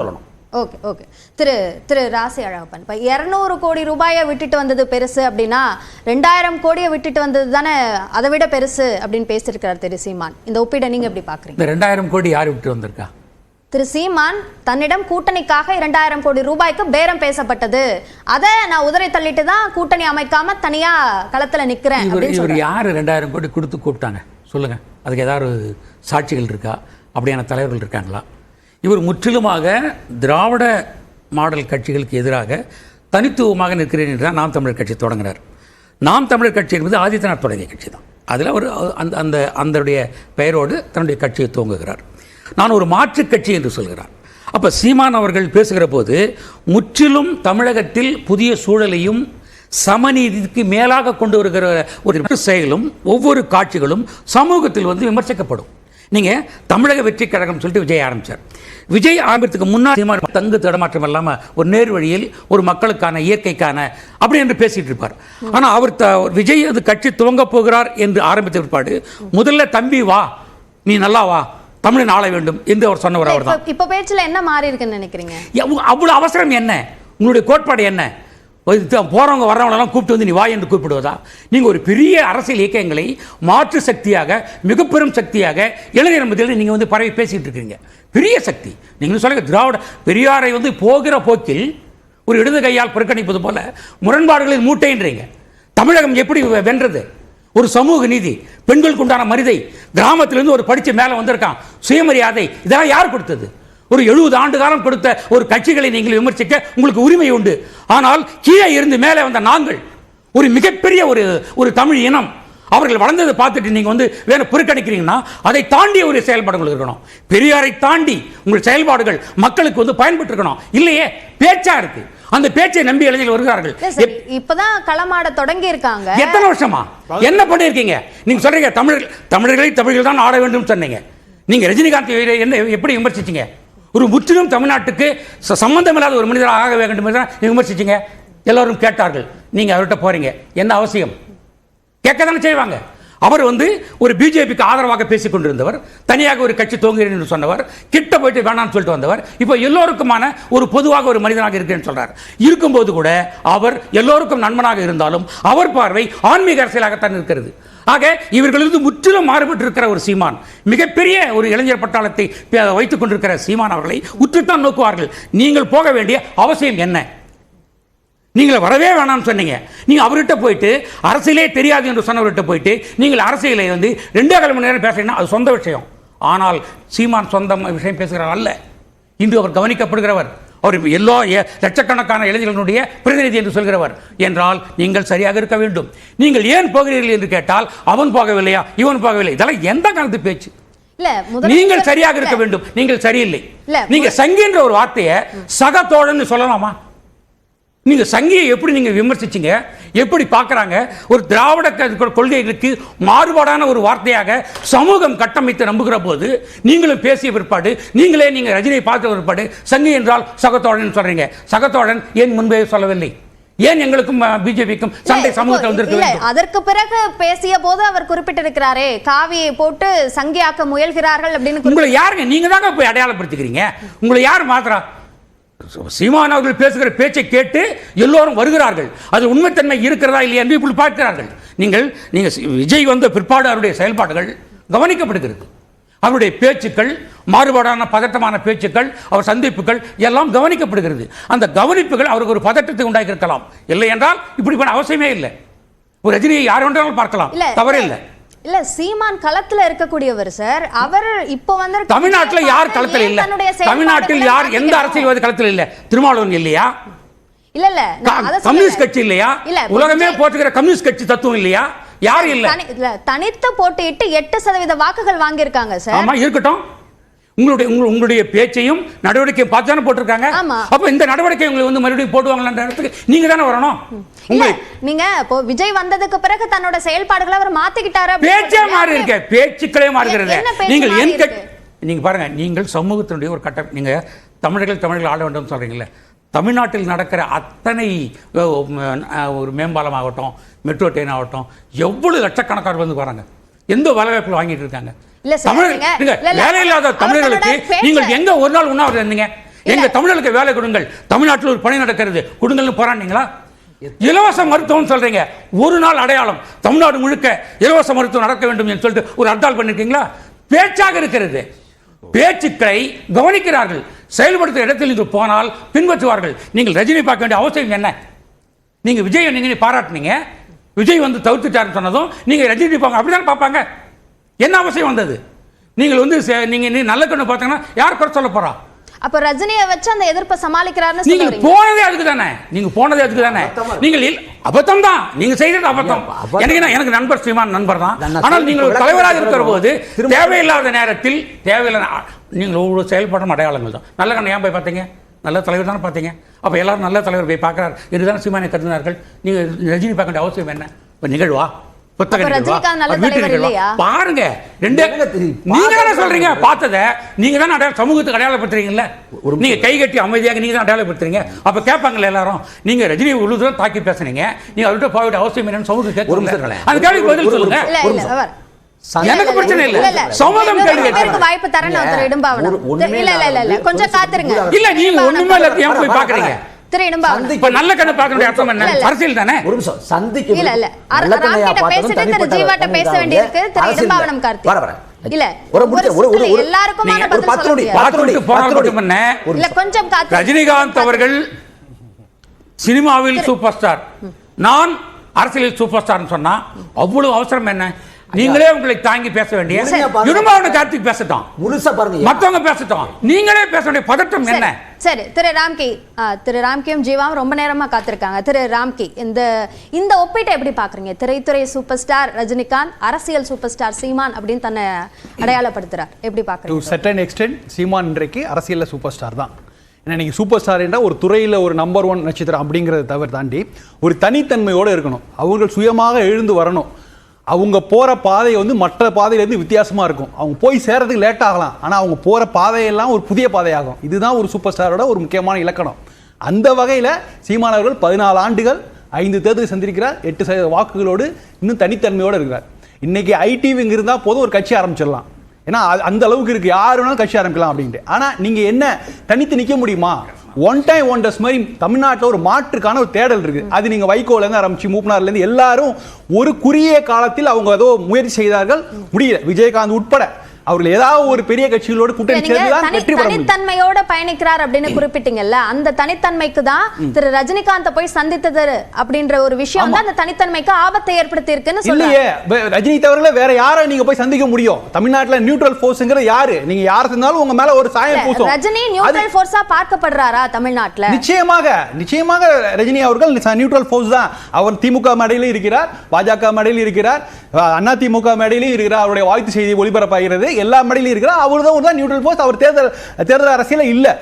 சொல்லணும். Okay okay. Thiru Thiru ராசி அழகப்பன். இப்போ இரநூறு கோடி ரூபாயை விட்டுட்டு வந்தது பெருசு அப்படின்னா ரெண்டாயிரம் கோடியை விட்டுட்டு வந்தது தானே அதை விட பெருசு அப்படின்னு பேசியிருக்கிறார் திரு சீமான். இந்த ஒப்பீடை நீங்க எப்படி பாக்குறீங்க? இந்த ரெண்டாயிரம் கோடி யார் விட்டு வந்திருக்கா? திரு சீமான் தன்னிடம் கூட்டணிக்காக இரண்டாயிரம் கோடி ரூபாய்க்கு பேரம் பேசப்பட்டது. அதை நான் உதறி தள்ளிட்டு தான் கூட்டணி அமைக்காம தனியா களத்துல நிக்கிறேன் இவர் யார் ரெண்டாயிரம் கோடி கொடுத்து கூப்பிட்டாங்க? சொல்லுங்க. அதுக்கு ஏதாவது சாட்சிகள் இருக்கா? அப்படியான தலைவர்கள் இருக்காங்களா? இவர் முற்றிலுமாக திராவிட மாடல் கட்சிகளுக்கு எதிராக தனித்துவமாக நிற்கிறேன் என்று தான் நாம் தமிழர் கட்சி தொடங்கினார் நாம் தமிழர் கட்சி என்பது ஆதித்யநாத் தொடங்கிய கட்சி தான். அதில் அவர் அந்த அந்த அந்தனுடைய பெயரோடு தன்னுடைய கட்சியை துவங்குகிறார். நான் ஒரு மாற்றுக் கட்சி என்று சொல்கிறார். அப்போ சீமான் அவர்கள் பேசுகிற போது முற்றிலும் தமிழகத்தில் புதிய சூழலையும் சமநீதிக்கு மேலாக கொண்டு வருகிற ஒரு செயலும் ஒவ்வொரு காட்சிகளும் சமூகத்தில் வந்து விமர்சிக்கப்படும். நீங்கள் தமிழக வெற்றி கழகம் சொல்லிட்டு விஜய் ஆரம்பிச்சார். விஜய் ஆரம்பத்துக்கு முன்னாடி தங்கு தடமாற்றம் இல்லாமல் ஒரு நேர் வழியில் ஒரு மக்களுக்கான இயற்கைக்கான அப்படி என்று பேசிட்டு இருப்பார். ஆனால் அவர் த விஜய் அது கட்சி துவங்க போகிறார் என்று ஆரம்பித்த பிற்பாடு முதல்ல தம்பி வா நீ நல்லா வா தமிழன் ஆள வேண்டும் என்று அவர் சொன்னவர் அவர் இப்ப- இப்ப பேச்சுல என்ன மாறி இருக்குன்னு நினைக்கிறீங்க? அவ்வளவு அவசரம் என்ன? உங்களுடைய கோட்பாடு என்ன? போகிறவங்க வர்றவங்களெல்லாம் கூப்பிட்டு வந்து நீ வா என்று கூப்பிடுவதா? நீங்கள் ஒரு பெரிய அரசியல் இயக்கங்களை மாற்று சக்தியாக மிக பெரும் சக்தியாக இளைஞர் மத்தியில் நீங்கள் வந்து பரவி பேசிகிட்டு இருக்கிறீங்க. பெரிய சக்தி. நீங்கள் சொல்லுங்க திராவிட பெரியாரை வந்து போகிற போக்கில் ஒரு இடது கையால் புறக்கணிப்பது போல முரண்பாடுகளில் மூட்டைன்றீங்க. தமிழகம் எப்படி வென்றது? ஒரு சமூக நீதி பெண்களுக்கு உண்டான மரிதை கிராமத்திலிருந்து ஒரு படிச்சு மேலே வந்திருக்கான் சுயமரியாதை இதெல்லாம் யார் கொடுத்தது? ஒரு எழுபது ஆண்டு காலம் கொடுத்த ஒரு கட்சிகளை நீங்கள் விமர்சிக்க உங்களுக்கு உரிமை உண்டு. ஆனால் கீழே இருந்து மேலே வந்த நாங்கள் ஒரு மிகப்பெரிய ஒரு ஒரு தமிழ் இனம் அவர்கள் வளர்ந்ததை பார்த்துட்டு நீங்க வந்து வேற புறக்கணிக்கிறீங்கன்னா அதை தாண்டிய ஒரு செயல்பாடுகள் இருக்கணும். பெரியாரை தாண்டி உங்கள் செயல்பாடுகள் மக்களுக்கு வந்து பயன்பட்டு இருக்கணும் இல்லையே பேச்சா இருக்கு. அந்த பேச்சை நம்பி இளைஞர்கள் வருகிறார்கள். இப்பதான் களமாட தொடங்கி இருக்காங்க எத்தனை வருஷமா? என்ன பண்ணிருக்கீங்க நீங்க சொல்றீங்க தமிழர்கள் தமிழர்களை தமிழர்கள் தான் ஆட வேண்டும் சொன்னீங்க. நீங்க ரஜினிகாந்த் என்ன எப்படி விமர்சிச்சீங்க? ஒரு முற்றிலும் தமிழ்நாட்டுக்கு ச- சம்பந்தமில்லாத ஒரு மனிதராக ஆக வேண்டும் என்று தான் நீங்க விமர்சிச்சீங்க. எல்லாரும் கேட்டார்கள். நீங்கள் அவர்கிட்ட போகிறீங்க என்ன அவசியம்? கேட்க தானே செய்வாங்க. அவர் வந்து ஒரு பிஜேபிக்கு ஆதரவாக பேசிக் கொண்டிருந்தவர். தனியாக ஒரு கட்சி துவங்குகிறேன் என்று சொன்னவர். கிட்ட போயிட்டு வேணாம்னு சொல்லிட்டு வந்தவர். இப்போ எல்லோருக்குமான ஒரு பொதுவாக ஒரு மனிதனாக இருக்கிறேன்னு சொல்றார். இருக்கும்போது கூட அவர் எல்லோருக்கும் நண்பனாக இருந்தாலும் அவர் பார்வை ஆன்மீக அரசியலாகத்தான் இருக்கிறது. ஆக இவர்களிருந்து முற்றிலும் மாறுபட்டு இருக்கிற ஒரு சீமான் மிகப்பெரிய ஒரு இளைஞர் பட்டாளத்தை வைத்துக் கொண்டிருக்கிற சீமான் அவர்களை உற்றுத்தான் நோக்குவார்கள். நீங்கள் போக வேண்டிய அவசியம் என்ன? நீங்கள் வரவே வேணாம்னு சொன்னீங்க. நீங்க அவர்கிட்ட போயிட்டு அரசியலே தெரியாது என்று சொன்னவர்கிட்ட போயிட்டு நீங்கள் அரசியலை வந்து ரெண்டே கால் மணி நேரம் பேசுறீங்கன்னா அது சொந்த விஷயம். ஆனால் சீமான் சொந்த விஷயம் பேசுகிறார் அல்ல. இன்று அவர் கவனிக்கப்படுகிறவர். அவர் எல்லா லட்சக்கணக்கான இளைஞர்களுடைய பிரதிநிதி என்று சொல்கிறவர். என்றால் நீங்கள் சரியாக இருக்க வேண்டும். நீங்கள் ஏன் போகிறீர்கள் என்று கேட்டால் அவன் போகவில்லையா? இவன் போகவில்லை? இதெல்லாம் எந்த காலத்து பேச்சு? நீங்கள் சரியாக இருக்க வேண்டும். நீங்கள் சரியில்லை. நீங்க சங்கின்ற ஒரு வார்த்தையை சக தோழன்னு சொல்லலாமா? நீங்க சங்கியை எப்படி நீங்க விமர்சிச்சீங்க? எப்படி பார்க்கறாங்க? ஒரு திராவிட கொள்கைகளுக்கு மாறுபாடான ஒரு வார்த்தையாக சமூகம் கட்டமைத்து நம்புகிற போது நீங்களும் பேசிய பிற்பாடு நீங்களே நீங்க ரஜினியை பார்த்த பிற்பாடு சங்கி என்றால் சகத்தோழன் சொல்றீங்க. சகத்தோழன் ஏன் முன்பே சொல்லவில்லை? ஏன் எங்களுக்கும் பிஜேபிக்கும் சண்டை சமூகத்தில் வந்திருக்க அதற்கு பிறகு பேசிய போது அவர் குறிப்பிட்டிருக்கிறாரே காவியை போட்டு சங்கியாக்க முயல்கிறார்கள் அப்படின்னு உங்களை யாருங்க? நீங்க தாங்க போய் அடையாளப்படுத்திக்கிறீங்க. உங்களை யார் மாத்திரா சீமான் அவர்கள் பேசுகிற பேச்சை கேட்டு எல்லோரும் வருகிறார்கள். அது உண்மைத்தன்மை இருக்கிறதா இல்லையா என்று இப்படி பார்க்கிறார்கள். நீங்கள் நீங்கள் விஜய் வந்த பிற்பாடு அவருடைய செயல்பாடுகள் கவனிக்கப்படுகிறது. அவருடைய பேச்சுக்கள் மாறுபாடான பதட்டமான பேச்சுக்கள் அவர் சந்திப்புகள் எல்லாம் கவனிக்கப்படுகிறது. அந்த கவனிப்புகள் அவருக்கு ஒரு பதட்டத்தை உண்டாக்கி இருக்கலாம் இல்லை என்றால் இப்படி பண்ண அவசியமே இல்லை. ஒரு ரஜினியை யார் வேண்டாலும் பார்க்கலாம். தவறு இல்லை இல்ல சீமான் களத்துல இருக்கக்கூடியவர் சார் அவர் இப்போ வந்து தமிழ்நாட்டில் யார் களத்தில் இல்ல? தமிழ்நாட்டில் யார் எந்த அரசியல்வாதி களத்தில் இல்ல? திருமாவளவன் இல்லையா? இல்ல இல்ல. கம்யூனிஸ்ட். கட்சி இல்லையா? இல்ல உலகமே போற்றுகிற கம்யூனிஸ்ட் கட்சி தத்துவம் இல்லையா? யார் இல்ல? தனி- இல்ல, தனித்து போட்டியிட்டு எட்டு சதவீத வாக்குகள் வாங்கியிருக்காங்க சார் ஆமா இருக்கட்டும். உங்களுடைய உங்க- உங்களுடைய பேச்சையும் நடவடிக்கையும் பார்த்து தானே போட்டிருக்காங்க. அப்ப இந்த நடவடிக்கை உங்களை வந்து மறுபடியும் போடுவாங்கன்ற இடத்துக்கு நீங்க தானே வரணும்? நீங்க இப்போ விஜய் வந்ததுக்கு பிறகு தன்னோட செயல்பாடுகளை அவர் மாத்திக்கிட்டாரு பேச்சே. மாறி இருக்க. பேச்சுக்களே மாறுகிறது நீங்கள் இருக்கு? நீங்க பாருங்க நீங்கள் சமூகத்தினுடைய ஒரு கட்டம் நீங்க தமிழர்கள் தமிழர்கள் ஆள வேண்டும் சொல்றீங்கல்ல. தமிழ்நாட்டில் நடக்கிற அத்தனை ஒரு மேம்பாலம் ஆகட்டும் மெட்ரோ ட்ரெயின் ஆகட்டும் எவ்வளவு லட்சக்கணக்கான வந்து வராங்க. எந்த வேலைவாய்ப்புகள் வாங்கிட்டு இருக்காங்க? வேலை இல்லாத தமிழர்களுக்கு நீங்கள் எங்க ஒரு நாள் உண்ணாவிரதம் இருந்தீங்க? எங்க தமிழர்களுக்கு வேலை கொடுங்கள். தமிழ்நாட்டில் ஒரு பணி நடக்கிறது. கொடுங்கள்னு போராடினீங்களா? இலவச மருத்துவம் சொல்றீங்க. ஒரு நாள் அடையாளம். தமிழ்நாடு முழுக்க இலவச மருத்துவம் நடக்க வேண்டும் என்று சொல்லிட்டு ஒரு ஹர்த்தால் பண்ணிருக்கீங்களா? பேச்சாக இருக்கிறது. பேச்சுக்களை கவனிக்கிறார்கள். செயல்படுத்தும் இடத்தில் நீங்கள் போனால் பின்பற்றுவார்கள். நீங்கள் ரஜினி பார்க்க வேண்டிய அவசியம் என்ன? நீங்க விஜய் நீங்க பாராட்டுனீங்க. விஜய் வந்து தவிர்த்துட்டாருன்னு சொன்னதும் நீங்க ரஜினி பார்க்க அப்படிதான் பார்ப்பாங்க? என்ன அவசியம் வந்தது? நீங்கள் வந்து சே- நீங்க நீ நல்ல கண்ணு பார்த்தீங்கன்னா யார் குறை சொல்ல போறா? அப்ப ரஜினியை வச்சு அந்த எதிர்ப்பை சமாளிக்கிறாருன்னு நீங்கள் வரீங்க. போனதே அதுக்கு தானே? நீங்க போனதே அதுக்கு தானே? நீங்கள் அபத்தம் தான். நீங்க செய்தது அபத்தம். எனக்கு எனக்கு நண்பர் ஸ்ரீமான் நண்பர் தான். ஆனால் நீங்கள் தலைவராக இருக்கிற. போது தேவையில்லாத நேரத்தில் தேவையில்லாத நீங்கள் ஒவ்வொரு செயல்படும் அடையாளங்கள் தான். நல்ல கண்ணை ஏன் போய் பார்த்தீங்க? நல்ல தலைவர் தானே பார்த்தீங்க? அப்ப எல்லாரும் நல்ல தலைவர் போய் பார்க்கிறார். இதுதான் சீமானை கருதினார்கள். நீங்க ரஜினி பார்க்க வேண்டிய அவசியம் என்ன? இப்ப நிகழ்வா? பாருங்க ரெண்டு? நீங்க சொல்றீங்க. பார்த்தத நீங்க தானே அடையாள சமூகத்துக்கு அடையாளப்படுத்துறீங்கல்ல? ஒரு நீங்க கை கட்டி அமைதியாக நீங்க தான் அடையாளப்படுத்துறீங்க. அப்ப கேட்பாங்கல்ல எல்லாரும் நீங்க ரஜினி உள்ளுதான் தாக்கி பேசுனீங்க. நீங்க அவர்கிட்ட போக அவசியம் என்னன்னு சமூகம் ஒரு இருங்களேன். அந்த கேள்விக்கு பதில் ஒரு- ஒரு சொல்லுங்க ஒரு எனக்கு பிரச்சனை இல்ல. சம்மதம். வாய்ப்பு தரணும் திரு இல்ல, ஒரு- இல்ல கொஞ்சம் ஒரு- காத்துருங்க. இல்ல நீங்க ஒண்ணுமே இல்ல ஏன் போய் பாக்குறீங்க? இப்ப நல்ல கண்ணு பார்க்க வேண்டிய அர்த்தம் என்ன. அரசியல் தானே ஒரு நிமிஷம் சந்திக்கு இல்ல, இல்ல. அர- நல்லக்கண்ணையா ராம்கிட்ட பார்த்ததும் பேசிட்டு திரு தனிப்பட்ட ஜீவாட்ட பேச வேண்டியிருக்கு. திரு இடும்பாவனம். கார்த்திக். வர, வர. இல்ல, ஒரு கொஞ்சம் ரஜினிகாந்த் அவர்கள் சினிமாவில் சூப்பர் ஸ்டார் நான் அரசியலில் சூப்பர் ஸ்டார்னு சொன்னா அவ்வளவு அவசரம் என்ன நீங்களே உங்களை தாங்கி பேச வேண்டிய. இடும்பாவன கார்த்திக் பேசட்டும். முழுசா பாருங்க மத்தவங்க பேசட்டும். நீங்களே பேச வேண்டிய பதட்டம் சரி, என்ன? சரி திரு ராம்கி திரு ராம்கியும் ஜீவாவும் ரொம்ப நேரமா காத்திருக்காங்க. திரு ராம்கி இந்த இந்த ஒப்பீட்டை எப்படி பாக்குறீங்க? திரைத்துறை சூப்பர் ஸ்டார் ரஜினிகாந்த் அரசியல் சூப்பர் ஸ்டார் சீமான் அப்படின்னு தன்னை அடையாளப்படுத்துறார். எப்படி பாக்குறீங்க? செட்டன் எக்ஸ்டென்ட் சீமான் இன்றைக்கு அரசியலில் சூப்பர் ஸ்டார் தான். ஏன்னா இன்னைக்கு சூப்பர் ஸ்டார் என்றால் ஒரு துறையில் ஒரு நம்பர் ஒன் நட்சத்திரம் அப்படிங்கிறத தவிர தாண்டி ஒரு தனித்தன்மையோடு இருக்கணும். அவர்கள் சுயமாக எழுந்து வரணும். அவங்க போகிற பாதை வந்து மற்ற பாதையிலேருந்து வித்தியாசமாக இருக்கும். அவங்க போய் சேர்றதுக்கு லேட் ஆகலாம். ஆனால் அவங்க போகிற பாதையெல்லாம் ஒரு புதிய பாதையாகும். இதுதான் ஒரு சூப்பர் ஸ்டாரோட ஒரு முக்கியமான இலக்கணம். அந்த வகையில் சீமான் அவர்கள் பதினாலு ஆண்டுகள் ஐந்து தேர்தல் சந்திருக்கிறார் எட்டு சதவீத வாக்குகளோடு இன்னும் தனித்தன்மையோடு இருக்கிறார். இன்றைக்கி ஐடிவிங்க இருந்தால் போதும் ஒரு கட்சி ஆரம்பிச்சிடலாம். ஏன்னா அந்த அளவுக்கு இருக்குது யார் வேணாலும் கட்சி ஆரம்பிக்கலாம் அப்படின்ட்டு. ஆனால் நீங்கள் என்ன தனித்து நிற்க முடியுமா? ஒன் டைம் ஒண்டர்ஸ் மாதிரி தமிழ்நாட்டில் ஒரு மாற்றுக்கான ஒரு தேடல் இருக்கு. அது நீங்க வைகோல இருந்து ஆரம்பிச்சு மூப்பனார்ல இருந்து எல்லாரும் ஒரு குறுகிய காலத்தில் அவங்க ஏதோ முயற்சி செய்தார்கள். முடியல. விஜயகாந்த் உட்பட. அவர்கள் ஏதாவது ஒரு பெரிய கட்சிகளோடு கூட்டணி நீங்க சேர்ந்து தான் தனி வெற்றி பெற தனித்தன்மையோட பயணிக்கிறார் அப்படின்னு குறிப்பிட்டீங்கல்ல அந்த தனித்தன்மைக்கு தான் திரு ரஜினிகாந்த் போய் சந்தித்தது அப்படின்ற ஒரு விஷயம் வந்து அந்த தனித்தன்மைக்கு ஆபத்தை ஏற்படுத்தி இருக்குன்னு வே- ரஜினி தவிர வேற யாரை நீங்க போய் சந்திக்க முடியும்? தமிழ்நாட்டுல நியூட்ரல் ஃபோர்ஸ்ங்கிறது யாரு? நீங்க யார் இருந்தாலும் உங்க மேல ஒரு சாயம் பூசும். ரஜினி நியூட்ரல் ஃபோர்ஸா பார்க்கப்படுறாரா தமிழ்நாட்டுல? நிச்சயமாக நிச்சயமாக ரஜினி அவர்கள் நியூட்ரல் ஃபோர்ஸ் தான். அவர் திமுக மேடையிலும் இருக்கிறார் பாஜக மேடையிலும் இருக்கிறார். அண்ணா திமுக மேடையிலும் இருக்கிறார் அவருடைய வாழ்த்து செய்தி ஒளிபரப்பாகிறது. எல்லா மேடையிலும் இருக்கிறார் அவர் தான் நியூட்ரல் போஸ்ட் அவர் தேர்தல் தேர்தல் அரசியல இல்ல.